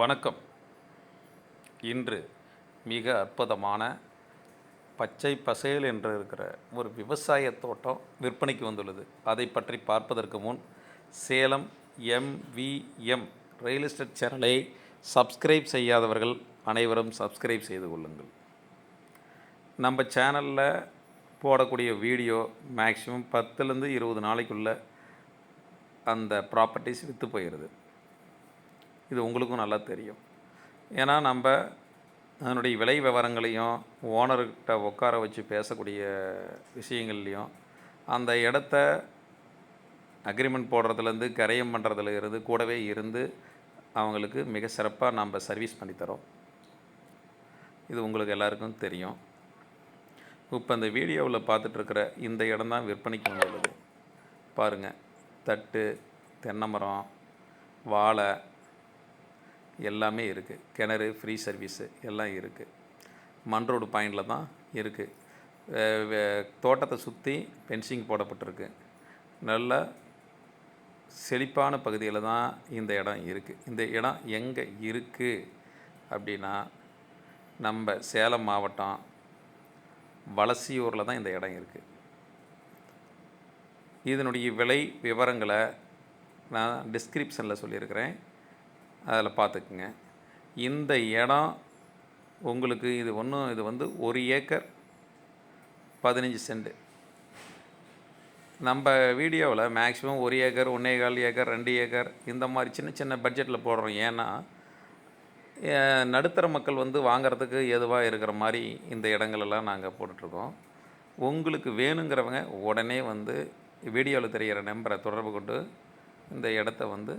வணக்கம். இன்று மிக அற்புதமான பச்சை பசேல் என்று இருக்கிற ஒரு விவசாய தோட்டம் விற்பனைக்கு வந்துள்ளது. அதை பற்றி பார்ப்பதற்கு முன் சேலம் எம்விஎம் ரியல் எஸ்டேட் சேனலை சப்ஸ்கிரைப் செய்யாதவர்கள் அனைவரும் சப்ஸ்கிரைப் செய்து கொள்ளுங்கள். நம்ம சேனலில் போடக்கூடிய வீடியோ மேக்ஸிமம் பத்துலேருந்து இருபது நாளைக்குள்ளே அந்த ப்ராப்பர்ட்டிஸ் விற்று போயிடுது இது உங்களுக்கும் நல்லா தெரியும். ஏன்னா நம்ம அதனுடைய விலை விவரங்களையும் ஓனர்கிட்ட உட்கார வச்சு பேசக்கூடிய விஷயங்கள்லையும் அந்த இடத்த அக்ரிமெண்ட் போடுறதுலேருந்து கரையம் பண்ணுறதுல இருந்து கூடவே இருந்து அவங்களுக்கு மிக சிறப்பாக நம்ம சர்வீஸ் பண்ணித்தரோம் இது உங்களுக்கு எல்லாருக்கும் தெரியும். இப்போ இந்த வீடியோவில் பார்த்துட்ருக்கிற இந்த இடம் தான் விற்பனைக்கு வந்துள்ளது. பாருங்கள் தட்டு தென்னை மரம் வாழை எல்லாமே இருக்குது கிணறு ஃப்ரீ சர்வீஸு எல்லாம் இருக்குது மண் ரோடு பாயிண்டில் தான் இருக்குது தோட்டத்தை சுற்றி பென்சிங் போடப்பட்டிருக்கு. நல்ல செழிப்பான பகுதியில் தான் இந்த இடம் இருக்குது இந்த இடம் எங்கே இருக்குது அப்படின்னா நம்ம சேலம் மாவட்டம் வலசியூரில் தான் இந்த இடம் இருக்குது இதனுடைய விலை விவரங்களை நான் டிஸ்கிரிப்ஷனில் சொல்லியிருக்கிறேன். அதில் பார்த்துக்குங்க. இந்த இடம் உங்களுக்கு இது ஒன்றும் இது வந்து ஒரு ஏக்கர் பதினஞ்சு சென்ட். நம்ம வீடியோவில் மேக்ஸிமம் ஒரு ஏக்கர் ஒன்றே கால் ஏக்கர் ரெண்டு ஏக்கர் இந்த மாதிரி சின்ன சின்ன பட்ஜெட்டில் போடுறோம். ஏன்னா நடுத்தர மக்கள் வந்து வாங்குறதுக்கு எதுவாக இருக்கிற மாதிரி இந்த இடங்களெல்லாம் நாங்கள் போட்டுட்ருக்கோம். உங்களுக்கு வேணுங்கிறவங்க உடனே வந்து வீடியோவில் தெரிகிற நம்பரை தொடர்பு கொண்டு இந்த இடத்த வந்து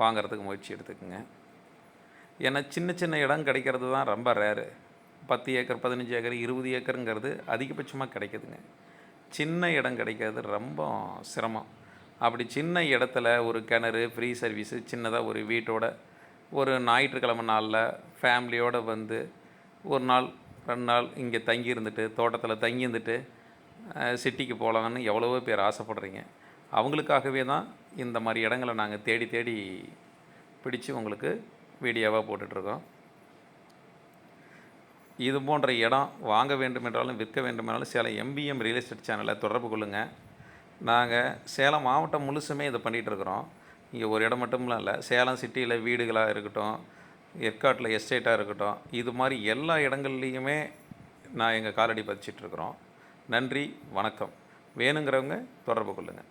வாங்குறதுக்கு முயற்சி எடுத்துக்கோங்க. ஏன்னா சின்ன சின்ன இடம் கிடைக்கிறது தான் ரொம்ப ரேரு பத்து ஏக்கர் பதினஞ்சு ஏக்கர் இருபது ஏக்கருங்கிறது அதிகபட்சமாக கிடைக்குதுங்க. சின்ன இடம் கிடைக்கிறது ரொம்ப சிரமம். அப்படி சின்ன இடத்துல ஒரு கிணறு ஃப்ரீ சர்வீஸு சின்னதாக ஒரு வீட்டோட ஒரு ஞாயிற்றுக்கிழமை நாளில் ஃபேமிலியோடு வந்து ஒரு நாள் ரெண்டு நாள் இங்கே தங்கி இருந்துட்டு தோட்டத்தில் தங்கி இருந்துட்டு சிட்டிக்கு போகலான்னு எவ்வளவோ பேர் ஆசைப்படுறீங்க. அவங்களுக்காகவே தான் இந்த மாதிரி இடங்களை நாங்கள் தேடி தேடி பிடிச்சு உங்களுக்கு வீடியோவாக போட்டுட்ருக்கோம். இது போன்ற இடம் வாங்க வேண்டுமென்றாலும் விற்க வேண்டுமென்றாலும் சேலம் எம்பிஎம் ரியல் எஸ்டேட் சேனலை தொடர்பு கொள்ளுங்கள் நாங்கள் சேலம் மாவட்டம் முழுசுமே இதை பண்ணிகிட்ருக்குறோம் இங்கே ஒரு இடம் மட்டும்லாம் இல்லை சேலம் சிட்டியில் வீடுகளாக இருக்கட்டும் ஏற்காட்டில் எஸ்டேட்டாக இருக்கட்டும் இது மாதிரி எல்லா இடங்கள்லையுமே நான் எங்கள் காலடி பதிச்சிட்ருக்குறோம். நன்றி வணக்கம். வேணுங்கிறவங்க தொடர்பு கொள்ளுங்கள்